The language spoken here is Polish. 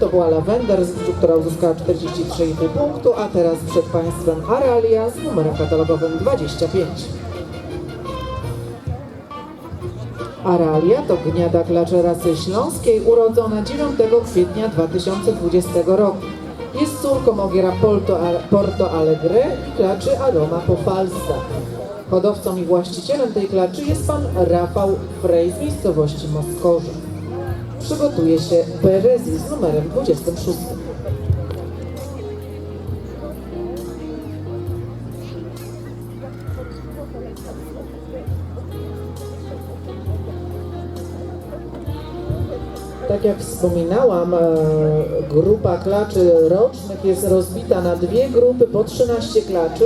to była Lavender, która uzyskała 43,5 punktu, a teraz przed Państwem Aralia z numerem katalogowym 25. Aralia to gniada klaczy rasy śląskiej urodzona 9 kwietnia 2020 roku. Jest córką ogiera Porto, Porto Alegre i klaczy Aroma Popalsa. Hodowcą i właścicielem tej klaczy jest pan Rafał Frej z miejscowości Moskorze. Przygotuje się Berezi z numerem 26. Tak jak wspominałam, e, grupa klaczy rocznych jest rozbita na dwie grupy po 13 klaczy